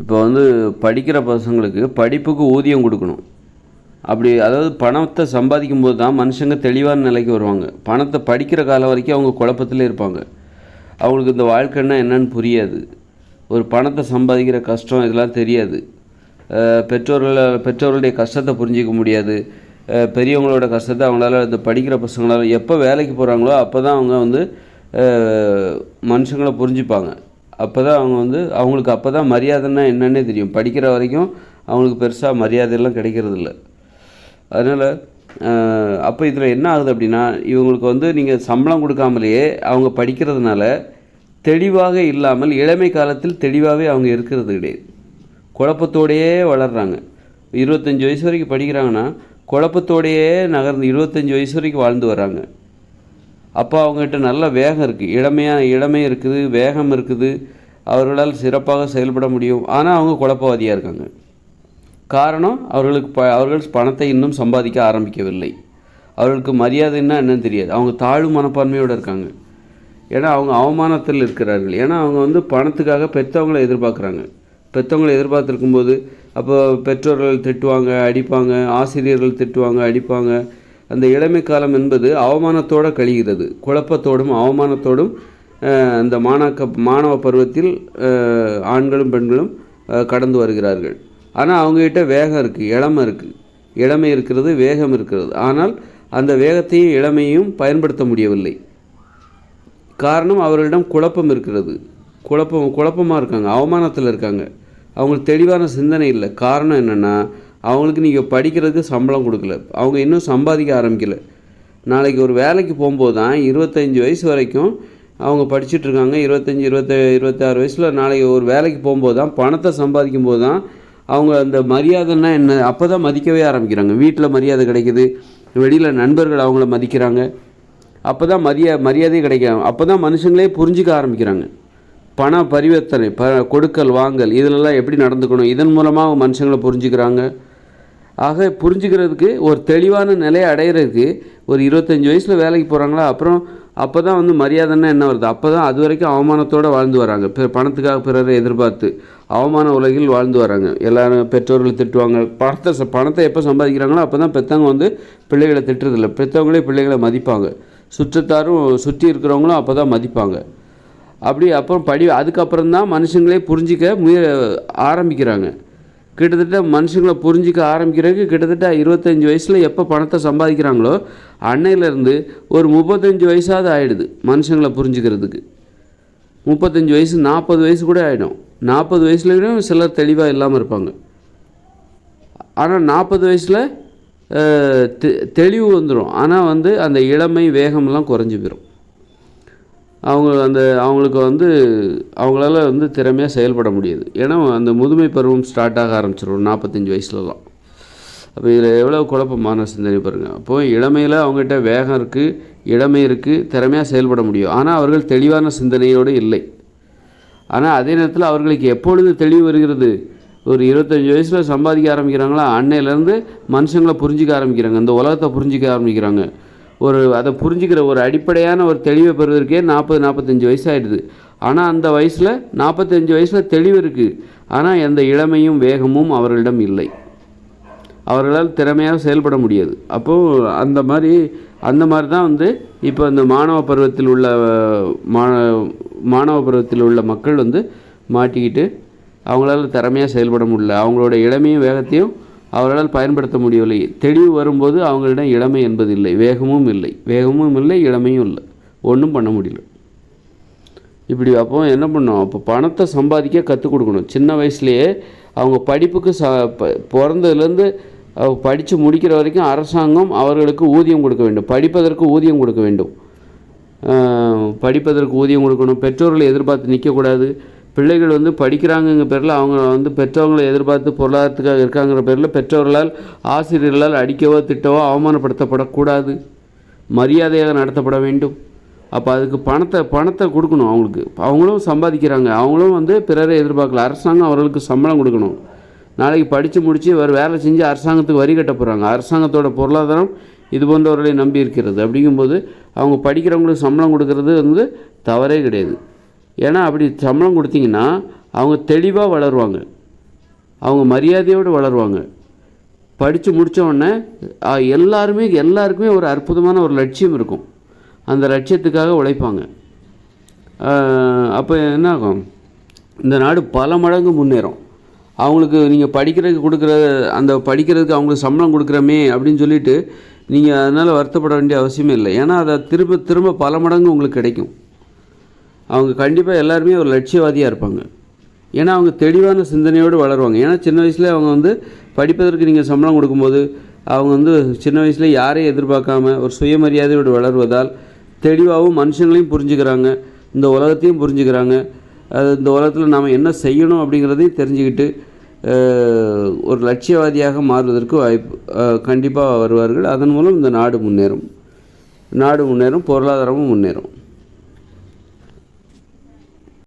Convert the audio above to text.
இப்போ வந்து படிக்கிற பசங்களுக்கு படிப்புக்கு ஊதியம் கொடுக்கணும். அப்படி அதாவது பணத்தை சம்பாதிக்கும் போது தான் மனுஷங்க தெளிவான நிலைக்கு வருவாங்க. பணத்தை படிக்கிற காலம் வரைக்கும் அவங்க குழப்பத்தில் இருப்பாங்க. அவங்களுக்கு இந்த வாழ்க்கைன்னா என்னன்னு புரியாது. ஒரு பணத்தை சம்பாதிக்கிற கஷ்டம் இதெல்லாம் தெரியாது. அஹ் பெற்றோர்கள் பெற்றோர்களுடைய கஷ்டத்தை புரிஞ்சிக்க முடியாது. பெரியவங்களோட கஷ்டத்தை அவங்களால இந்த படிக்கிற பசங்களால எப்போ வேலைக்கு போகிறாங்களோ அப்போ தான் அவங்க வந்து மனுஷங்களை புரிஞ்சுப்பாங்க. அப்போ தான் அவங்க வந்து அவங்களுக்கு அப்போ தான் மரியாதைன்னா என்னன்னே தெரியும். படிக்கிற வரைக்கும் அவங்களுக்கு பெருசாக மரியாதையெல்லாம் கிடைக்கிறதில்ல. அதனால் அப்போ இதில் என்ன ஆகுது அப்படின்னா இவங்களுக்கு வந்து நீங்கள் சம்பளம் கொடுக்காமலேயே அவங்க படிக்கிறதுனால தெளிவாக இல்லாமல் இளமை காலத்தில் தெளிவாகவே அவங்க இருக்கிறது கிடையாது. குழப்பத்தோடையே வளர்கிறாங்க இருபத்தஞ்சி வயசு வரைக்கும் படிக்கிறாங்கன்னா குழப்பத்தோடையே நகர்ந்து இருபத்தஞ்சி வயசு வரைக்கும் வாழ்ந்து வராங்க அப்போ அவங்ககிட்ட நல்ல வேகம் இருக்குது இளமையான இளமை இருக்குது வேகம் இருக்குது. அவர்களால் சிறப்பாக செயல்பட முடியும். ஆனால் அவங்க குழப்பவாதியாக இருக்காங்க. காரணம் அவர்களுக்கு ப அவர்கள் பணத்தை இன்னும் சம்பாதிக்க ஆரம்பிக்கவில்லை. அவர்களுக்கு மரியாதைன்னா என்னன்னு தெரியாது. அவங்க தாழ்வு மனப்பான்மையோடு இருக்காங்க. ஏன்னா அவங்க அவமானத்தில் இருக்கிறார்கள். ஏன்னா அவங்க வந்து பணத்துக்காக பெற்றவங்களை எதிர்பார்க்குறாங்க. பெற்றவங்களை எதிர்பார்த்துருக்கும்போது அப்போ பெற்றோர்கள் திட்டுவாங்க அடிப்பாங்க ஆசிரியர்கள் திட்டுவாங்க அடிப்பாங்க. அந்த இளமை காலம் என்பது அவமானத்தோடு கழிகிறது. குழப்பத்தோடும் அவமானத்தோடும் அந்த மாணாக்க மாணவ பருவத்தில் ஆண்களும் பெண்களும் கடந்து வருகிறார்கள். ஆனால் அவங்ககிட்ட வேகம் இருக்குது இளமை இருக்குது இளமை இருக்கிறது வேகம் இருக்கிறது. ஆனால் அந்த வேகத்தையும் இளமையும் பயன்படுத்த முடியவில்லை. காரணம் அவர்களிடம் குழப்பம் இருக்கிறது. குழப்பம் குழப்பமாக இருக்காங்க அவமானத்தில் இருக்காங்க. அவங்களுக்கு தெளிவான சிந்தனை இல்லை. காரணம் என்னென்னா அவங்களுக்கு நீங்கள் படிக்கிறதுக்கு சம்பளம் கொடுக்கல. அவங்க இன்னும் சம்பாதிக்க ஆரம்பிக்கல. நாளைக்கு ஒரு வேலைக்கு போகும்போது தான் இருபத்தஞ்சி வயசு வரைக்கும் அவங்க படிச்சுட்ருக்காங்க இருபத்தஞ்சி இருபத்த இருபத்தாறு வயசில் நாளைக்கு ஒரு வேலைக்கு போகும்போது தான் பணத்தை சம்பாதிக்கும் போது தான் அவங்க அந்த மரியாதைன்னா என்ன? அப்போ தான் மதிக்கவே ஆரம்பிக்கிறாங்க. வீட்டில் மரியாதை கிடைக்குது. வெளியில் நண்பர்கள் அவங்கள மதிக்கிறாங்க. அப்போ தான் மரியா மரியாதை கிடைக்கும் அப்போ தான் மனுஷங்களே புரிஞ்சிக்க ஆரம்பிக்கிறாங்க. பண பரிவர்த்தனை ப கொடுக்கல் வாங்கல் இதிலெல்லாம் எப்படி நடந்துக்கணும்? இதன் மூலமாக மனுஷங்களை புரிஞ்சுக்கிறாங்க. ஆக புரிஞ்சுக்கிறதுக்கு ஒரு தெளிவான நிலையை அடையிறதுக்கு ஒரு இருபத்தஞ்சி வயசில் வேலைக்கு போகிறாங்களா அப்புறம் அப்போ தான் வந்து மரியாதைன்னா என்ன வருது? அப்போ தான் அது வரைக்கும் அவமானத்தோடு வாழ்ந்து வராங்க. பிற பணத்துக்காக பிறரை எதிர்பார்த்து அவமான உலகில் வாழ்ந்து வராங்க. எல்லாரும் பெற்றோர்கள் திட்டுவாங்க. பணத்தை ச- பணத்தை எப்போ சம்பாதிக்கிறாங்களோ அப்போ தான் பெற்றவங்க வந்து பிள்ளைகளை திட்டுறதில்ல. பெற்றவங்களே பிள்ளைகளை மதிப்பாங்க. சுற்றத்தாரும் சுற்றி இருக்கிறவங்களும் அப்போ தான் மதிப்பாங்க. அப்படி அப்புறம் படி அதுக்கப்புறம் தான் மனுஷங்களே புரிஞ்சிக்க முய ஆரம்பிக்கிறாங்க. கிட்டத்தட்ட மனுஷங்களை புரிஞ்சிக்க ஆரம்பிக்கிறதுக்கு கிட்டத்தட்ட இருபத்தஞ்சி வயசில் எப்போ பணத்தை சம்பாதிக்கிறாங்களோ அன்னையிலேருந்து ஒரு முப்பத்தஞ்சு வயசாவது ஆகிடுது மனுஷங்களை புரிஞ்சுக்கிறதுக்கு. முப்பத்தஞ்சு வயசு நாற்பது வயசு கூட ஆகிடும் நாற்பது வயசுலேயும் சிலர் தெளிவாக இல்லாமல் இருப்பாங்க. ஆனால் நாற்பது வயசில் தெளிவு வந்துடும் ஆனால் வந்து அந்த இளமை வேகமெல்லாம் குறைஞ்சி போயிடும் அவங்க அந்த அவங்களுக்கு வந்து அவங்களால வந்து திறமையாக செயல்பட முடியுது. ஏன்னா அந்த முதுமை பருவம் ஸ்டார்ட் ஆக ஆரம்பிச்சிடும் நாற்பத்தஞ்சு வயசுலலாம். அப்போ இதில் எவ்வளோ குழப்பமான சிந்தனை பாருங்கள் அப்போது இளமையில் அவங்ககிட்ட வேகம் இருக்குது இளமை இருக்குது திறமையாக செயல்பட முடியும். ஆனால் அவர்கள் தெளிவான சிந்தனையோடு இல்லை. ஆனால் அதே நேரத்தில் அவர்களுக்கு எப்பொழுது தெளிவு வருகிறது? ஒரு இருபத்தஞ்சி வயசில் சம்பாதிக்க ஆரம்பிக்கிறாங்களா? அன்னையிலேருந்து மனுஷங்களை புரிஞ்சிக்க ஆரம்பிக்கிறாங்க. இந்த உலகத்தை புரிஞ்சிக்க ஆரம்பிக்கிறாங்க. ஒரு அதை புரிஞ்சுக்கிற ஒரு அடிப்படையான ஒரு தெளிவை பெறுவதற்கே நாற்பது நாற்பத்தஞ்சு வயசு ஆயிடுது. ஆனால் அந்த வயசில் நாற்பத்தஞ்சு வயசில் தெளிவு இருக்குது ஆனால் எந்த இளமையும் வேகமும் அவர்களிடம் இல்லை. அவர்களால் திறமையாக செயல்பட முடியாது. அப்போது அந்த மாதிரி அந்த மாதிரி தான் வந்து இப்போ இந்த மாணவ பருவத்தில் உள்ள மா மாணவ பருவத்தில் உள்ள மக்கள் வந்து மாட்டிக்கிட்டு அவங்களால திறமையாக செயல்பட முடியல. அவங்களோட இளமையும் வேகத்தையும் அவர்களால் பயன்படுத்த முடியவில்லை. தெளிவு வரும்போது அவங்களிடம் இளமை என்பது இல்லை வேகமும் இல்லை. வேகமும் இல்லை இளமையும் இல்லை. ஒன்றும் பண்ண முடியல. இப்படி அப்போ என்ன பண்ணோம்? அப்போ பணத்தை சம்பாதிக்க கற்றுக் கொடுக்கணும். சின்ன வயசுலேயே அவங்க படிப்புக்கு ச ப- பிறந்ததுலேருந்து படித்து முடிக்கிற வரைக்கும் அரசாங்கம் அவர்களுக்கு ஊதியம் கொடுக்க வேண்டும். படிப்பதற்கு ஊதியம் கொடுக்க வேண்டும். படிப்பதற்கு ஊதியம் கொடுக்கணும். பெற்றோர்களை எதிர்பார்த்து நிற்கக்கூடாது. பிள்ளைகள் வந்து படிக்கிறாங்கங்கிற பேரில் அவங்க வந்து பெற்றவங்களை எதிர்பார்த்து பொருளாதாரத்துக்காக இருக்காங்கிற பேரில் பெற்றோர்களால் ஆசிரியர்களால் அடிக்கவோ திட்டவோ அவமானப்படுத்தப்படக்கூடாது. மரியாதையாக நடத்தப்பட வேண்டும். அப்போ அதுக்கு பணத்தை பணத்தை கொடுக்கணும் அவங்களுக்கு. அவங்களும் சம்பாதிக்கிறாங்க. அவங்களும் வந்து பிறரை எதிர்பார்க்கல. அரசாங்கம் அவர்களுக்கு சம்பளம் கொடுக்கணும். நாளைக்கு படித்து முடித்து வேறு வேலை செஞ்சு அரசாங்கத்துக்கு வரி கட்ட போகிறாங்க அரசாங்கத்தோட பொருளாதாரம் இது போன்றவர்களை நம்பி இருக்கிறது. அப்படிங்கும்போது அவங்க படிக்கிறவங்களுக்கு சம்பளம் கொடுக்கறது வந்து தவறே கிடையாது. ஏன்னா அப்படி சம்பளம் கொடுத்தீங்கன்னா அவங்க தெளிவாக வளருவாங்க. அவங்க மரியாதையோடு வளருவாங்க. படித்து முடித்தோடனே எல்லாருமே எல்லாருக்குமே ஒரு அற்புதமான ஒரு லட்சியம் இருக்கும். அந்த லட்சியத்துக்காக உழைப்பாங்க. அப்போ என்ன ஆகும்? இந்த நாடு பல மடங்கு முன்னேறும். அவங்களுக்கு நீங்கள் படிக்கிறதுக்கு கொடுக்குற அந்த படிக்கிறதுக்கு அவங்களுக்கு சம்பளம் கொடுக்குறமே அப்படின்னு சொல்லிட்டு நீங்கள் அதனால் வருத்தப்பட வேண்டிய அவசியமே இல்லை. ஏன்னா அதை திரும்ப திரும்ப பல மடங்கு உங்களுக்கு கிடைக்கும். அவங்க கண்டிப்பாக எல்லாருமே ஒரு லட்சியவாதியாக இருப்பாங்க. ஏன்னா அவங்க தெளிவான சிந்தனையோடு வளருவாங்க. ஏன்னா சின்ன வயசில் அவங்க வந்து படிப்பதற்கு நீங்கள் சம்பளம் கொடுக்கும்போது அவங்க வந்து சின்ன வயசில் யாரையும் எதிர்பார்க்காம ஒரு சுயமரியாதையோடு வளருவதால் தெளிவாகவும் மனுஷங்களையும் புரிஞ்சுக்கிறாங்க. இந்த உலகத்தையும் புரிஞ்சுக்கிறாங்க. அது இந்த உலகத்தில் நாம் என்ன செய்யணும் அப்படிங்கிறதையும் தெரிஞ்சுக்கிட்டு ஒரு லட்சியவாதியாக மாறுவதற்கு வாய்ப்பு கண்டிப்பாக வருவார்கள். அதன் மூலம் இந்த நாடு முன்னேறும். நாடு முன்னேறும் பொருளாதாரமும் முன்னேறும்.